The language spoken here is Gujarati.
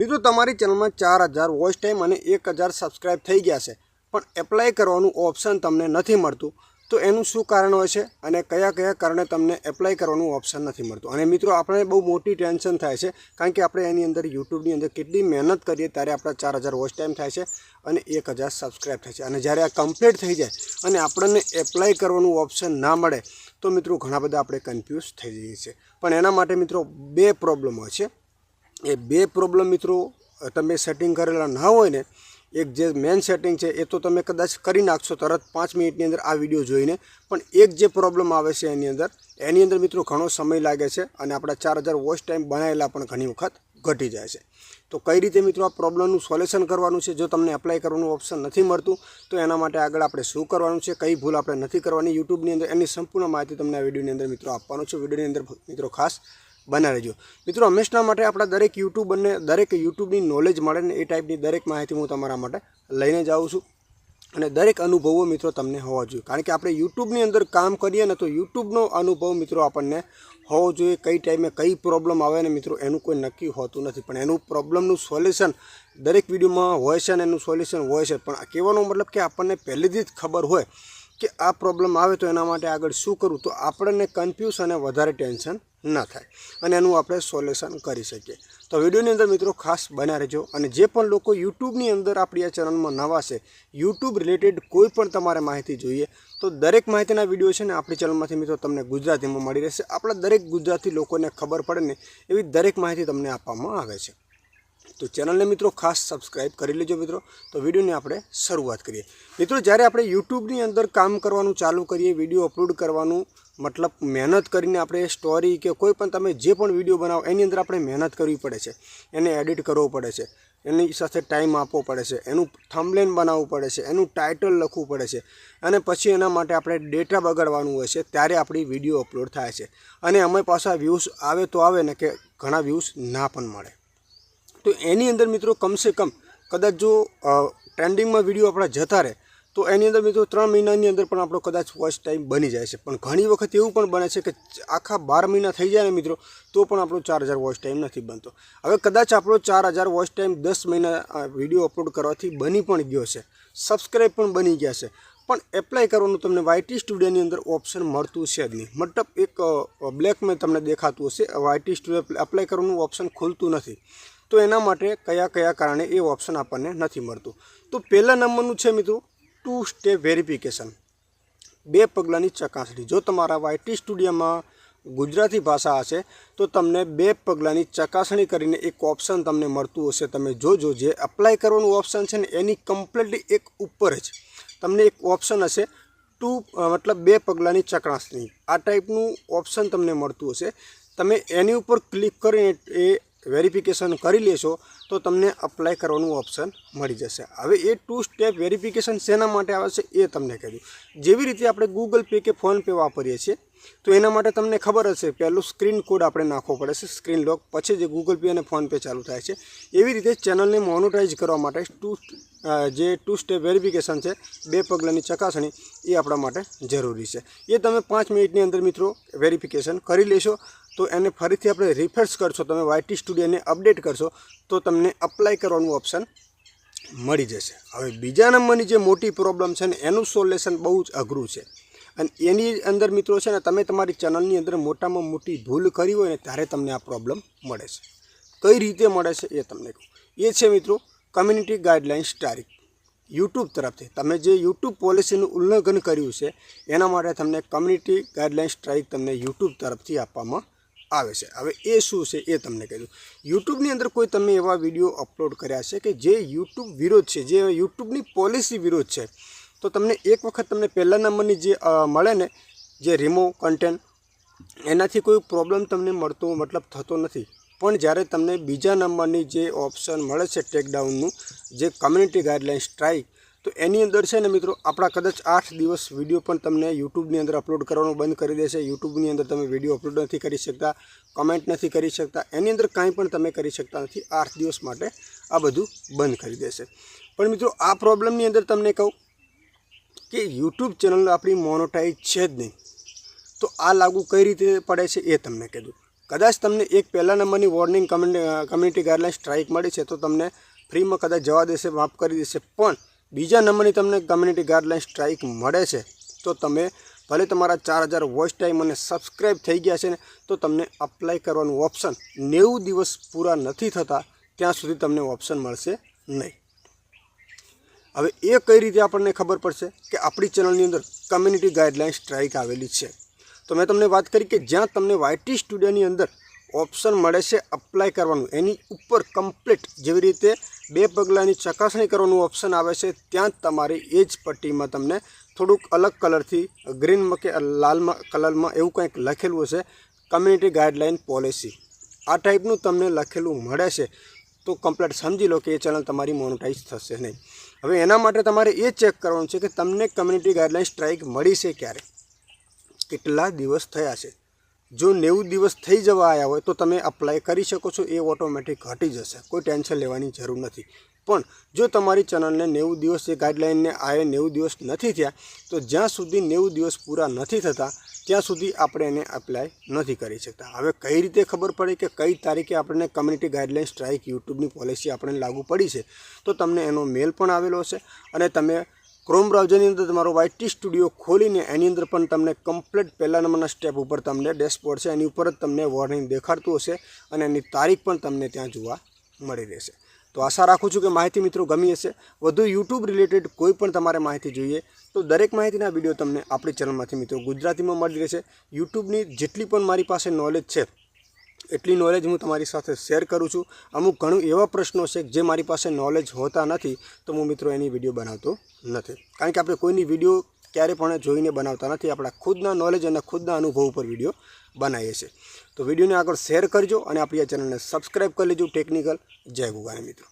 મિત્રો, તમારી ચેનલમાં ચાર હજાર વોચ ટાઈમ અને એક હજાર સબસ્ક્રાઈબ થઈ ગયા છે, પણ એપ્લાય કરવાનું ઓપ્શન તમને નથી મળતું. તો એનું શું કારણ હોય છે અને કયા કયા કારણે તમને એપ્લાય કરવાનું ઓપ્શન નથી મળતું? અને મિત્રો, આપણે બહુ મોટી ટેન્શન થાય છે, કારણ કે આપણે એની અંદર યુટ્યુબની અંદર કેટલી મહેનત કરીએ ત્યારે આપણા ચાર હજાર વોચ ટાઈમ થાય છે અને એક હજાર સબસ્ક્રાઈબ થાય છે. અને જ્યારે આ કમ્પ્લીટ થઈ જાય અને આપણને એપ્લાય કરવાનું ઓપ્શન ના મળે, તો મિત્રો, ઘણા બધા આપણે કન્ફ્યુઝ થઈ જઈએ છીએ. પણ એના માટે મિત્રો, બે પ્રોબ્લેમ હોય છે. એ બે પ્રોબ્લેમ મિત્રો, તમે સેટિંગ કરેલા ના હોય ને, એક જે મેન સેટિંગ છે, એ તો તમે કદાચ કરી નાખશો તરત પાંચ મિનિટની અંદર આ વીડિયો જોઈને. પણ એક જે પ્રોબ્લેમ આવે છે એની અંદર એની અંદર મિત્રો ઘણો સમય લાગે છે અને આપણા ચાર હજાર વોચ ટાઈમ બનાવેલા પણ ઘણી વખત ઘટી જાય છે. તો કઈ રીતે મિત્રો આ પ્રોબ્લેમનું સોલ્યુશન કરવાનું છે? જો તમને એપ્લાય કરવાનું ઓપ્શન નથી મળતું, તો એના માટે આગળ આપણે શું કરવાનું છે? કઈ ભૂલ આપણે નથી કરવાની. યુટ્યુબની અંદર એની સંપૂર્ણ માહિતી તમને આ વિડીયોની અંદર મિત્રો આપવાનું છે. વિડીયોની અંદર મિત્રો ખાસ બના રહેજો મિત્રો હંમેશા માટે આપણા દરેક યુટ્યુબ અને દરેક યુટ્યુબની નોલેજ મળે ને એ ટાઈપની દરેક માહિતી હું તમારા માટે લઈને જાઉં છું. અને દરેક અનુભવો મિત્રો તમને હોવા જોઈએ. કારણ કે આપણે યુટ્યુબની અંદર કામ કરીએ ને તો યુટ્યુબનો અનુભવ મિત્રો આપણને હોવો જોઈએ. કઈ ટાઈમે કઈ પ્રોબ્લેમ આવે ને મિત્રો, એનું કોઈ નક્કી હોતું નથી. પણ એનું પ્રોબ્લેમનું સોલ્યુશન દરેક વિડીયોમાં હોય છે ને એનું સોલ્યુશન હોય છે. પણ કહેવાનો મતલબ કે આપણને પહેલેથી જ ખબર હોય કે આ પ્રોબ્લેમ આવે તો એના માટે આગળ શું કરવું? તો આપણને કન્ફ્યુઝ અને વધારે ટેન્શન ના થાય અને એનું આપણે સોલ્યુશન કરી શકીએ. તો વિડીયોની અંદર મિત્રો ખાસ બન્યા રહેજો અને જે પણ લોકો યુટ્યુબની અંદર આપણી આ ચેનલમાં નવા છે, યુટ્યુબ રિલેટેડ કોઈ પણ તમારે માહિતી જોઈએ, તો દરેક માહિતીના વીડિયો છે ને આપણી ચેનલમાંથી મિત્રો તમને ગુજરાતીમાં મળી રહેશે. આપણા દરેક ગુજરાતી લોકોને ખબર પડે ને એવી દરેક માહિતી તમને આપવામાં આવે છે. તો ચેનલને મિત્રો ખાસ સબસ્ક્રાઈબ કરી લેજો મિત્રો. તો વિડીયોની આપણે શરૂઆત કરીએ. મિત્રો, જ્યારે આપણે યુટ્યુબની અંદર કામ કરવાનું ચાલુ કરીએ, વીડિયો અપલોડ કરવાનું, મતલબ મહેનત કરીને આપણે સ્ટોરી કે કોઈ પણ તમે જે પણ વીડિયો બનાવો, એની અંદર આપણે મહેનત કરવી પડે છે. એને એડિટ કરવો પડે છે. એની સાથે ટાઈમ આપવો પડે છે. એનું થંબલેન બનાવવું પડે છે. એનું ટાઇટલ લખવું પડે છે. અને પછી એના માટે આપણે ડેટા બગાડવાનું હોય છે, ત્યારે આપણી વીડિયો અપલોડ થાય છે. અને અમે પાછા વ્યૂઝ આવે તો આવે ને કે ઘણા વ્યૂઝ ના પણ મળે. તો એની અંદર મિત્રો કમસે કમ કદાચ જો ટ્રેન્ડિંગમાં વીડિયો આપણા જતા રહે, તો એની અંદર મિત્રો ત્રણ મહિનાની અંદર પણ આપણો કદાચ વોચ ટાઈમ બની જાય છે. પણ ઘણી વખત એવું પણ બને છે કે આખા બાર મહિના થઈ જાય ને મિત્રો, તો પણ આપણો ચાર હજાર વોચ ટાઈમ નથી બનતો. હવે કદાચ આપણો ચાર હજાર વોચ ટાઈમ દસ મહિના વીડિયો અપલોડ કરવાથી બની પણ ગયો છે સબસ્ક્રાઈબ પણ બની ગયા છે. પણ એપ્લાય કરવાનું તમને વાયટી સ્ટુડિયોની અંદર ઓપ્શન મળતું છે જ નહીં. મતલબ એક બ્લેકમાં તમને દેખાતું હશે વાયટી સ્ટુડિયો એપ્લાય કરવાનું ઓપ્શન ખુલતું નથી. તો એના માટે કયા કયા કારણે એ ઓપ્શન આપણને નથી મળતું? તો પહેલા નંબરનું છે મિત્રો ટુ સ્ટેપ વેરિફિકેશન બે પગલાંની ચકાસણી. જો તમારા વાયટી સ્ટુડિયોમાં ગુજરાતી ભાષા હશે, તો તમને બે પગલાંની ચકાસણી કરીને એક ઓપ્શન તમને મળતું હશે. તમે જોજો જે એપ્લાય કરવાનું ઓપ્શન છે ને, એની કમ્પ્લીટલી એક ઉપર જ તમને એક ઓપ્શન હશે ટુ મતલબ બે પગલાંની ચકાસણી. આ ટાઈપનું ઓપ્શન તમને મળતું હશે. તમે એની ઉપર ક્લિક કરીને એ વેરિફિકેશન કરી લેશો, તો તમને અપ્લાય કરવાનું ઓપ્શન મળી જશે. હવે એ ટુ સ્ટેપ વેરિફિકેશન શેના માટે આવે છે એ તમને કહી જેવી રીતે આપણે ગૂગલ પે કે ફોનપે વાપરીએ છીએ, તો એના માટે તમને ખબર હશે, પહેલું સ્ક્રીન કોડ આપણે નાખવો પડે છે સ્ક્રીન લોક પછી જે ગૂગલ પે અને ફોનપે ચાલુ થાય છે. એવી રીતે ચેનલને મોનોટાઇઝ કરવા માટે ટુ જે ટુ સ્ટેપ વેરિફિકેશન છે, બે પગલાંની ચકાસણી એ આપણા માટે જરૂરી છે. એ તમે પાંચ મિનિટની અંદર મિત્રો વેરિફિકેશન કરી લેશો તો એને ફરીથી આપણે રિફ્રેશ કરશો, તમે વાયટી સ્ટુડિયોને અપડેટ કરશો, તો તમને અપ્લાય કરવાનું ઓપ્શન મળી જશે. હવે બીજા નંબરની જે મોટી પ્રોબ્લેમ છે ને, એનું સોલ્યુશન બહુ જ અઘરું છે. અને એની અંદર મિત્રો છે ને, તમે તમારી ચેનલની અંદર મોટામાં મોટી ભૂલ કરી હોય ને, ત્યારે તમને આ પ્રોબ્લેમ મળે છે. કઈ રીતે મળે છે એ તમને કહું. એ છે મિત્રો કમ્યુનિટી ગાઈડલાઇન્સ તારીખ. યુટ્યુબ તરફથી. તમે જે યુટ્યુબ પોલિસીનું ઉલ્લંઘન કર્યું છે, એના માટે તમને કમ્યુનિટી ગાઈડલાઇન્સ સ્ટ્રાઇક તમને યુટ્યુબ તરફથી આપવામાં આવે છે. હવે એ શું છે એ તમને કહી દઉં. યુટ્યુબની અંદર કોઈ તમે એવા વીડિયો અપલોડ કર્યા છે કે જે યુટ્યુબ વિરોધ છે, જે યુટ્યુબની પોલિસી વિરોધ છે, તો તમને એક વખત તમને પહેલા નંબરની જે મળે ને, જે રિમૂવ કન્ટેન્ટ એનાથી કોઈ પ્રોબ્લેમ તમને મળતો મતલબ થતો નથી. પણ જ્યારે તમને બીજા નંબરની જે ઓપ્શન મળે છે ટેકડાઉનનું, જે કમ્યુનિટી ગાઈડલાઇન સ્ટ્રાઇક તો એની અંદર છે ને મિત્રો, આપણા કદાચ આઠ દિવસ વીડિયો પણ તમને યુટ્યુબની અંદર અપલોડ કરવાનું બંધ કરી દેશે. યુટ્યુબની અંદર તમે વીડિયો અપલોડ નથી કરી શકતા કમેન્ટ નથી કરી શકતા, એની અંદર કાંઈ પણ તમે કરી શકતા નથી. આઠ દિવસ માટે આ બધું બંધ કરી દેશે. પણ મિત્રો, આ પ્રોબ્લેમની અંદર તમને કહું કે યુટ્યુબ ચેનલ આપણી મોનોટાઈઝ છે જ નહીં. તો આ લાગુ કઈ રીતે પડે છે એ તમને કીધું કદાચ તમને એક પહેલા નંબરની વોર્નિંગ કમ્યુનિટી ગાઈડલાઇન સ્ટ્રાઇક મળી છે તો તમને ફ્રીમાં કદાચ જવા દેશે, માફ કરી દેશે. પણ બીજા નંબરની તમને કમ્યુનિટી ગાઈડલાઇન સ્ટ્રાઇક મળે છે, તો તમે ભલે તમારા ચાર હજાર વોઇસ ટાઈમ અને સબસ્ક્રાઈબ થઈ ગયા છે ને, તો તમને અપ્લાય કરવાનું ઓપ્શન નેવું દિવસ પૂરા નથી થતા, ત્યાં સુધી તમને ઓપ્શન મળશે નહીં. હવે એ કઈ રીતે આપણને ખબર પડશે કે આપણી ચેનલની અંદર કમ્યુનિટી ગાઈડલાઇન સ્ટ્રાઇક આવેલી છે? તો મેં તમને વાત કરી કે જ્યાં તમને વાયટી સ્ટુડિયોની અંદર ઓપ્શન મળે છે અપ્લાય કરવાનું. એની ઉપર કમ્પ્લીટ જેવી રીતે બે પગલાંની ચકાસણી કરવાનું ઓપ્શન આવે છે, ત્યાં જ તમારે એ જ પટ્ટીમાં તમને થોડુંક અલગ કલરથી ગ્રીનમાં કે લાલમાં કલરમાં એવું કંઈક લખેલું હશે કમ્યુનિટી ગાઈડલાઇન પોલિસી આ ટાઈપનું તમને લખેલું મળે છે. તો કમ્પ્લીટ સમજી લો કે એ ચેનલ તમારી મોનોટાઈઝ થશે નહીં. હવે એના માટે તમારે એ ચેક કરવાનું છે કે તમને કમ્યુનિટી ગાઈડલાઇન સ્ટ્રાઇક મળી છે ક્યારે? કેટલા દિવસ થયા છે? જો નેવું દિવસ થઈ જવા આવ્યા હોય તો તમે અપ્લાય કરી શકો છો, એ ઓટોમેટિક ઘટી જશે, કોઈ ટેન્શન લેવાની જરૂર નથી. પણ જો તમારી ચેનલને નેવું દિવસ એ ગાઈડલાઇનને આવે નેવું દિવસ નથી થયા, તો જ્યાં સુધી નેવું દિવસ પૂરા નથી થતા, ત્યાં સુધી આપણે એને અપ્લાય નથી કરી શકતા. હવે કઈ રીતે ખબર પડે કે કઈ તારીખે આપણને કમ્યુનિટી ગાઈડલાઇન સ્ટ્રાઇક યુટ્યુબની પોલિસી આપણને લાગુ પડી છે, તો તમને એનો મેલ પણ આવેલો હશે અને તમે ક્રોમ બ્રાઉઝરની અંદર તમારો વાયટી સ્ટુડિયો ખોલીને એની અંદર પણ તમને કમ્પ્લીટ પહેલા નંબરના સ્ટેપ ઉપર તમને ડેશબોર્ડ છે. એની ઉપર જ તમને વોર્નિંગ દેખાડતું હશે અને એની તારીખ પણ તમને ત્યાં જોવા મળી રહેશે. તો આશા રાખું છું કે માહિતી મિત્રો ગમી હશે. વધુ યુટ્યુબ રિલેટેડ કોઈ પણ તમારે માહિતી જોઈએ તો દરેક માહિતીના વીડિયો તમને આપણી ચેનલમાંથી મિત્રો ગુજરાતીમાં મળી રહેશે. યુટ્યુબની જેટલી પણ મારી પાસે નોલેજ છે એટલી નોલેજ હું તમારી સાથે શેર કરું છું. અમુક ઘણું એવા પ્રશ્નો છે જે મારી પાસે નોલેજ હોતા નથી, તો હું મિત્રો એની વીડિયો બનાવતો નથી. કારણ કે આપણે કોઈની વીડિયો ક્યારે પણ જોઈને બનાવતા નથી. આપણા ખુદના નોલેજ અને ખુદના અનુભવ ઉપર વીડિયો બનાવીએ છીએ. તો વિડીયોને આગળ શેર કરજો અને આપણી આ ચેનલને સબસ્ક્રાઈબ કરી લેજો ટેકનિકલ જય ગુગાને મિત્રો.